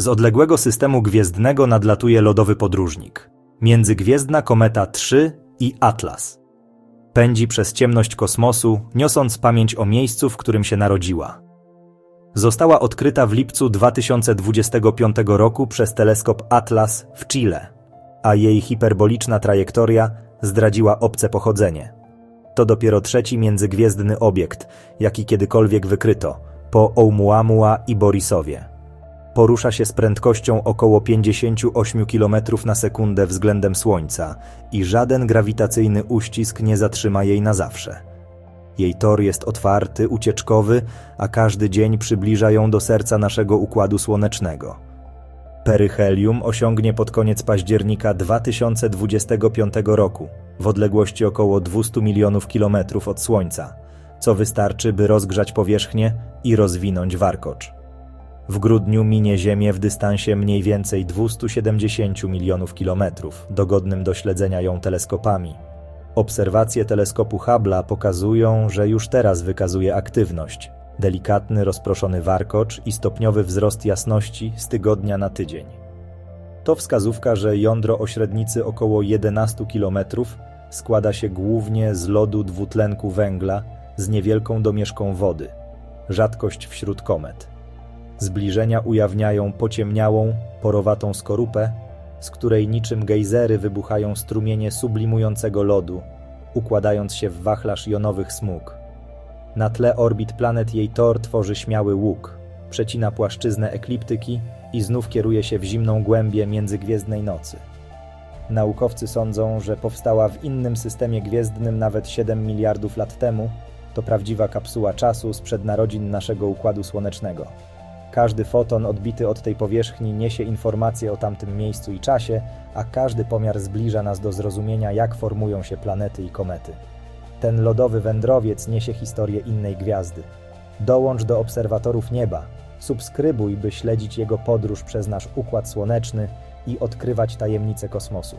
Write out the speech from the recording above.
Z odległego systemu gwiezdnego nadlatuje lodowy podróżnik. Międzygwiezdna kometa 3 i Atlas. Pędzi przez ciemność kosmosu, niosąc pamięć o miejscu, w którym się narodziła. Została odkryta w lipcu 2025 roku przez teleskop Atlas w Chile, a jej hiperboliczna trajektoria zdradziła obce pochodzenie. To dopiero trzeci międzygwiezdny obiekt, jaki kiedykolwiek wykryto, po Oumuamua i Borisowie. Porusza się z prędkością około 58 km na sekundę względem Słońca i żaden grawitacyjny uścisk nie zatrzyma jej na zawsze. Jej tor jest otwarty, ucieczkowy, a każdy dzień przybliża ją do serca naszego układu słonecznego. Peryhelium osiągnie pod koniec października 2025 roku, w odległości około 200 milionów kilometrów od Słońca, co wystarczy, by rozgrzać powierzchnię i rozwinąć warkocz. W grudniu minie Ziemię w dystansie mniej więcej 270 milionów kilometrów, dogodnym do śledzenia ją teleskopami. Obserwacje teleskopu Hubble'a pokazują, że już teraz wykazuje aktywność, delikatny, rozproszony warkocz i stopniowy wzrost jasności z tygodnia na tydzień. To wskazówka, że jądro o średnicy około 11 km składa się głównie z lodu dwutlenku węgla z niewielką domieszką wody, rzadkość wśród komet. Zbliżenia ujawniają pociemniałą, porowatą skorupę, z której niczym gejzery wybuchają strumienie sublimującego lodu, układając się w wachlarz jonowych smug. Na tle orbit planet jej tor tworzy śmiały łuk, przecina płaszczyznę ekliptyki i znów kieruje się w zimną głębię międzygwiezdnej nocy. Naukowcy sądzą, że powstała w innym systemie gwiezdnym nawet 7 miliardów lat temu, to prawdziwa kapsuła czasu sprzed narodzin naszego układu słonecznego. Każdy foton odbity od tej powierzchni niesie informacje o tamtym miejscu i czasie, a każdy pomiar zbliża nas do zrozumienia, jak formują się planety i komety. Ten lodowy wędrowiec niesie historię innej gwiazdy. Dołącz do obserwatorów nieba, subskrybuj, by śledzić jego podróż przez nasz układ słoneczny i odkrywać tajemnice kosmosu.